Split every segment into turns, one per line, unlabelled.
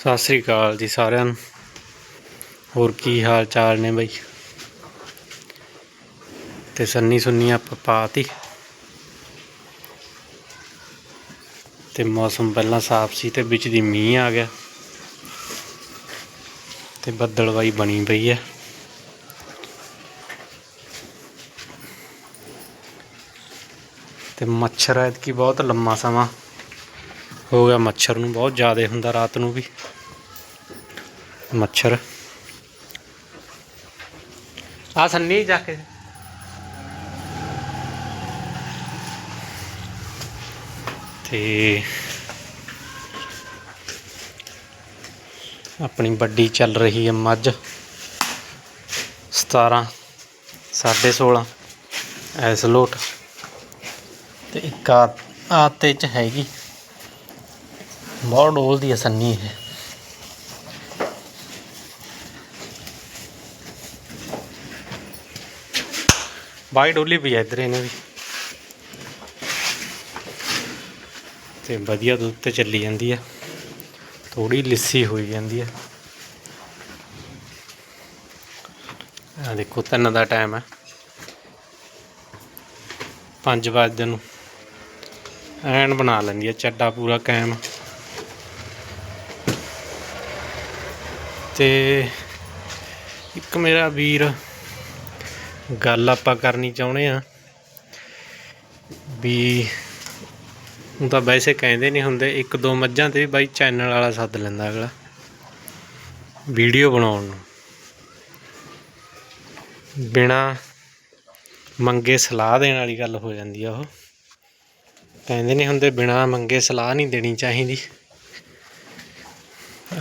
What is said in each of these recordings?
ਸਤਿ ਸ੍ਰੀ ਅਕਾਲ ਜੀ ਸਾਰਿਆਂ ਨੂੰ। ਹੋਰ ਕੀ ਹਾਲ ਚਾਲ ਨੇ ਬਈ? ਤੇ ਸੰਨੀ ਸੁੰਨੀ ਆਪਾਂ ਪਾਤੀ। ਤੇ ਮੌਸਮ ਪਹਿਲਾਂ ਸਾਫ਼ ਸੀ ਤੇ ਵਿੱਚ ਦੀ ਮੀਂਹ ਆ ਗਿਆ। ਤੇ ਬੱਦਲਵਾਈ ਬਣੀ ਪਈ ਹੈ ਤੇ ਮੱਛਰ ਐਤਕੀ ਬਹੁਤ ਲੰਮਾ ਸਮਾਂ ਹੋ ਗਿਆ। ਮੱਛਰ ਨੂੰ ਬਹੁਤ ਜ਼ਿਆਦਾ ਹੁੰਦਾ ਰਾਤ ਨੂੰ ਵੀ। ਮੱਛਰ। ਆ ਸੰਨੀ ਜਾ ਕੇ। ਤੇ ਆਪਣੀ ਵੱਡੀ ਚੱਲ ਰਹੀ ਹੈ ਮੱਝ। 17 16.5 ਐਸ ਲੋਟ। ਤੇ ਇੱਕ ਆ ਆਤੇ ਚ ਹੈਗੀ। ਬਹੁਤ ਡੋਲਦੀ ਹੈ ਸੰਨੀ ਇਹ। ਬਾਈ ਡੋਲੀ ਪਈ ਆ ਇੱਧਰ ਇਹਨੇ ਵੀ ਤੇ ਵਧੀਆ ਦੁੱਧ ਤੇ ਚੱਲੀ ਜਾਂਦੀ ਆ। ਥੋੜੀ ਲਿੱਸੀ ਹੋਈ ਜਾਂਦੀ ਆ। ਆ ਦੇਖੋ, ਤਿੰਨ ਦਾ ਟਾਈਮ ਹੈ 5 ਵਜੇ ਨੂੰ। ਐਨ ਬਣਾ ਲੈਂਦੀ ਆ, ਚੱਡਾ ਪੂਰਾ ਕਾਇਮ। ਤੇ ਇੱਕ ਮੇਰਾ ਵੀਰ ਗੱਲ ਆਪਾਂ ਕਰਨੀ ਚਾਹੁੰਦੇ ਆ ਵੀ ਉਹ ਤਾਂ ਵੈਸੇ ਕਹਿੰਦੇ ਨਹੀਂ ਹੁੰਦੇ, ਇੱਕ ਦੋ ਮੱਝਾਂ ਤੇ ਵੀ ਬਾਈ ਚੈਨਲ ਵਾਲਾ ਸੱਦ ਲੈਂਦਾ ਅਗਲਾ, ਵੀਡੀਓ ਬਣਾਉਣ ਨੂੰ। ਬਿਨਾ ਮੰਗੇ ਸਲਾਹ ਦੇਣ ਵਾਲੀ ਗੱਲ ਹੋ ਜਾਂਦੀ ਆ ਉਹ। ਕਹਿੰਦੇ ਨਹੀਂ ਹੁੰਦੇ, ਬਿਨਾ ਮੰਗੇ ਸਲਾਹ ਨਹੀਂ ਦੇਣੀ ਚਾਹੀਦੀ।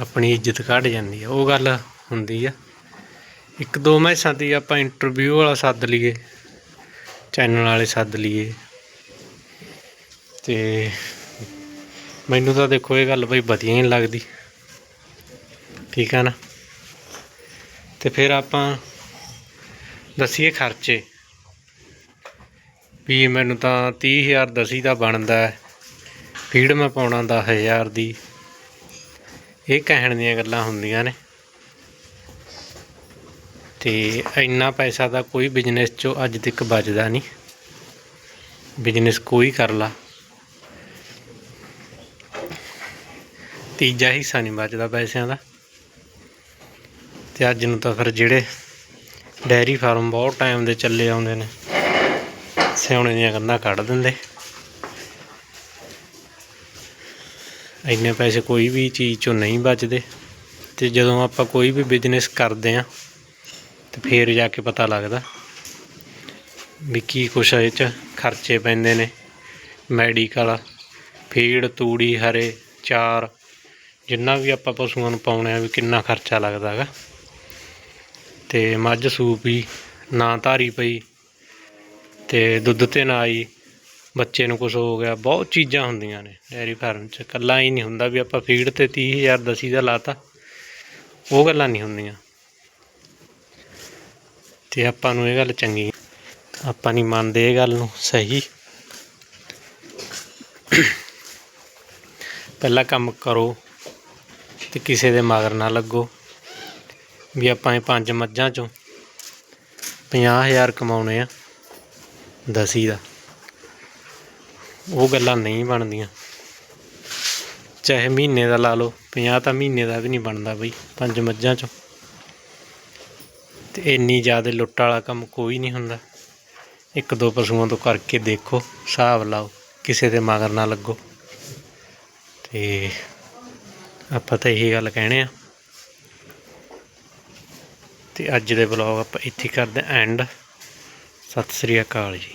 ਆਪਣੀ ਇੱਜ਼ਤ ਘਟ ਜਾਂਦੀ ਆ, ਉਹ ਗੱਲ ਹੁੰਦੀ ਆ। ਇੱਕ ਦੋ ਮੈਸਾਂ ਦੀ ਆਪਾਂ ਇੰਟਰਵਿਊ ਵਾਲਾ ਸੱਦ ਲਈਏ ਚੈਨਲ ਵਾਲੇ ਸੱਦ ਲਈਏ। ਤੇ ਮੈਨੂੰ ਤਾਂ ਦੇਖੋ ਇਹ ਗੱਲ ਬਈ ਵਧੀਆ ਹੀ ਨਹੀਂ ਲੱਗਦੀ। ਠੀਕ ਆ ਨਾ? ਤੇ ਫਿਰ ਆਪਾਂ ਦਸੀਏ ਖਰਚੇ। ਵੀ ਮੈਨੂੰ ਤਾਂ 30000 ਦਸੀ ਦਾ ਬਣਦਾ ਹੈ। ਫੀਡ ਮੈਂ ਪਾਉਣਾ 10000 ਦੀ। ਇਹ ਕਹਿਣ ਦੀਆਂ ਗੱਲਾਂ ਹੁੰਦੀਆਂ ਨੇ। ਤੇ ਇੰਨਾ ਪੈਸਾ ਦਾ ਕੋਈ ਬਿਜ਼ਨਸ ਚੋਂ ਅੱਜ ਤੱਕ ਬਚਦਾ ਨਹੀਂ। ਬਿਜ਼ਨਸ ਕੋਈ ਕਰ ਲਾ। ਤੀਜਾ ਹਿੱਸਾ ਨਹੀਂ ਬਚਦਾ ਪੈਸਿਆਂ ਦਾ। ਤੇ ਅੱਜ ਨੂੰ ਤਾਂ ਫਿਰ ਜਿਹੜੇ ਡੈਰੀ ਫਾਰਮ ਬਹੁਤ ਟਾਈਮ ਦੇ ਚੱਲੇ ਆਉਂਦੇ ਨੇ ਸਿਆਉਣੇ ਦੀਆਂ ਕੰਧਾਂ ਕੱਢ ਦਿੰਦੇ। ਇੰਨੇ ਪੈਸੇ ਕੋਈ ਵੀ ਚੀਜ਼ ਚੋਂ ਨਹੀਂ ਬਚਦੇ। ਤੇ ਜਦੋਂ ਆਪਾਂ ਕੋਈ ਵੀ ਬਿਜ਼ਨਸ ਕਰਦੇ ਆ ਤੇ ਫੇਰ ਜਾ ਕੇ ਪਤਾ ਲੱਗਦਾ ਵੀ ਕੀ ਕੁਛ ਇਹ ਚ, ਖਰਚੇ ਪੈਂਦੇ ਨੇ, ਮੈਡੀਕਲ, ਫੀਡ, ਤੂੜੀ, ਹਰੇ, ਚਾਰ, ਜਿੰਨਾ ਵੀ ਆਪਾਂ ਪਸ਼ੂਆਂ ਨੂੰ ਪਾਉਣੇ ਆ ਵੀ ਕਿੰਨਾ ਖਰਚਾ ਲੱਗਦਾ ਹੈਗਾ। ਤੇ ਮੱਝ ਸੂਪੀ ਨਾ ਧਾਰੀ ਪਈ, ਤੇ ਦੁੱਧ ਤੇ ਨਾ ਆਈ ਬੱਚੇ ਨੂੰ ਕੁਝ ਹੋ ਗਿਆ, ਬਹੁਤ ਚੀਜ਼ਾਂ ਹੁੰਦੀਆਂ ਨੇ ਡੈਰੀ ਫਾਰਮ 'ਚ। ਕੱਲਾ ਹੀ ਨਹੀਂ ਹੁੰਦਾ ਵੀ ਆਪਾਂ ਫੀਡ ਤੇ 30000 ਦਸੀ ਦਾ ਲਾਤਾ, ਉਹ ਗੱਲਾਂ ਨਹੀਂ ਹੁੰਦੀਆਂ। ਤੇ ਆਪਾਂ ਨੂੰ ਇਹ ਗੱਲ ਚੰਗੀ ਆਪਾਂ ਨਹੀਂ ਮੰਨਦੇ ਇਹ ਗੱਲ ਨੂੰ, ਸਹੀ। ਪਹਿਲਾ ਕੰਮ ਕਰੋ ਤੇ ਕਿਸੇ ਦੇ ਮਗਰ ਨਾ ਲੱਗੋ। ਵੀ ਆਪਾਂ ਇਹ ਪੰਜ ਮੱਝਾਂ ਚੋਂ 50000 ਕਮਾਉਣੇ ਆ, ਦਸੀ ਦਾ। ਉਹ ਗੱਲਾਂ ਨਹੀਂ ਬਣਦੀਆਂ। ਚਾਹੇ ਮਹੀਨੇ ਦਾ ਲਾ ਲਓ 50 ਤਾਂ ਮਹੀਨੇ ਦਾ ਵੀ ਨਹੀਂ ਬਣਦਾ ਬਈ, ਪੰਜ ਮੱਝਾਂ ਚੋਂ। ਤੇ ਇੰਨੀ ਜ਼ਿਆਦਾ ਲੁੱਟ ਵਾਲਾ ਕੰਮ ਕੋਈ ਨਹੀਂ ਹੁੰਦਾ। ਇੱਕ ਦੋ ਪਸ਼ੂਆਂ ਤੋਂ ਕਰਕੇ ਦੇਖੋ, ਹਿਸਾਬ ਲਾਓ, ਕਿਸੇ ਦੇ ਮਗਰ ਨਾ ਲੱਗੋ। ਤੇ ਆਪਾਂ ਤਾਂ ਇਹੀ ਗੱਲ ਕਹਿਣੇ ਆ। ਤੇ ਅੱਜ ਦੇ ਵਲੌਗ ਆਪਾਂ ਇੱਥੇ ਕਰਦੇ ਐਂਡ ਸਤਿ ਸ੍ਰੀ ਅਕਾਲ ਜੀ।